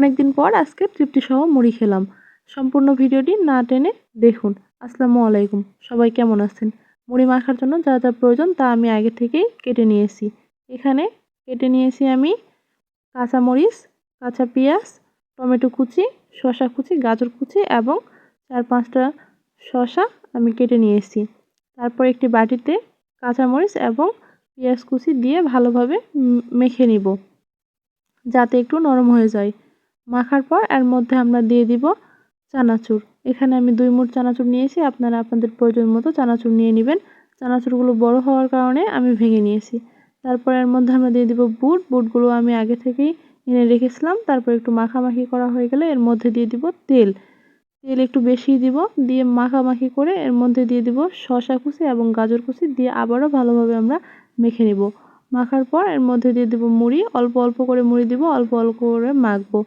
অনেক দিন পর আজকে তৃপ্তি সহ মুড়ি খেলাম। সম্পূর্ণ ভিডিওটি না টেনে দেখুন। আসসালামু আলাইকুম। সবাই কেমন আছেন? মুড়ি মাখার জন্য যা যা প্রয়োজন তা আমি আগে থেকেই কেটে নিয়েছি। এখানে কেটে নিয়েছি আমি কাঁচামরিচ, কাঁচা পেঁয়াজ, টমেটো কুচি শশা কুচি, গাজর কুচি এবং চার পাঁচটা শসা আমি কেটে নিয়েছি। তারপর একটি বাটিতে কাঁচামরিচ এবং পেঁয়াজ কুচি দিয়ে ভালোভাবে মেখে নিব। যাতে একটু নরম হয়ে যায়। মাখার পর এর মধ্যে আমরা দিয়ে দিব চানাচুর। এখানে আমি দুই মুঠ চানাচুর নিয়েছি, আপনারা আপনাদের প্রয়োজন মতো চানাচুর নিয়ে নেবেন। চানাচুরগুলো বড় হওয়ার কারণে আমি ভেঙে নিয়েছি। তারপর এর মধ্যে আমরা দিয়ে দিব বুট। বুটগুলো আমি আগে থেকেই এনে রেখেছিলাম। তারপর একটু মাখামাখি করা হয়ে গেলে এর মধ্যে দিয়ে দিব তেল। তেল একটু বেশি দিব, দিয়ে মাখামাখি করে এর মধ্যে দিয়ে দিব শশা কুচি এবং গাজর কুচি দিয়ে আবারও ভালোভাবে আমরা মেখে নিব। মাখার পর এর মধ্যে দিয়ে দেবো মুড়ি। অল্প অল্প করে মুড়ি দিব, অল্প অল্প করে মাখবো।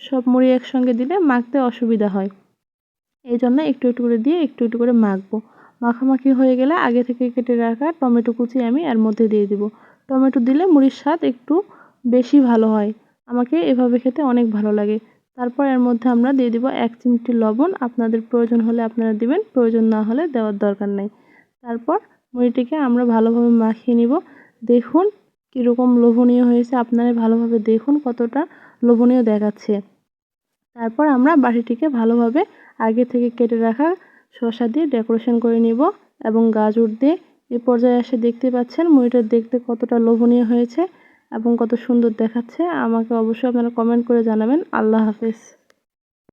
সব মুড়ি একসঙ্গে দিলে মাখতে অসুবিধা হয়। এই জন্য একটু একটু করে দিয়ে একটু একটু করে মাখবো। মাখামাখি হয়ে গেলে আগে থেকে কেটে রাখা টমেটো কুচি আমি এর মধ্যে দিয়ে দিব। টমেটো দিলে মুড়ির স্বাদ একটু বেশি ভালো হয়। আমাকে এভাবে খেতে অনেক ভালো লাগে। তারপর এর মধ্যে আমরা দিয়ে দিব এক চিমটি লবণ। আপনাদের প্রয়োজন হলে আপনারা দিবেন, প্রয়োজন না হলে দেওয়ার দরকার নেই। তারপর মুড়িটিকে আমরা ভালোভাবে মাখিয়ে নিব। দেখুন কীরকম লোভনীয় হয়েছে। আপনারা ভালোভাবে দেখুন কতটা লোভনীয় দেখাচ্ছে। তারপর আমরা বাটিটিকে ভালোভাবে আগে থেকে কেটে রাখা শসা দিয়ে ডেকোরেশন করে নিব এবং গাজর দিয়ে এ পর্যায়ে এসে দেখতে পাচ্ছেন মুড়িটা দেখতে কতটা লোভনীয় হয়েছে এবং কত সুন্দর দেখাচ্ছে। আমাকে অবশ্যই আপনারা কমেন্ট করে জানাবেন। আল্লাহ হাফেজ।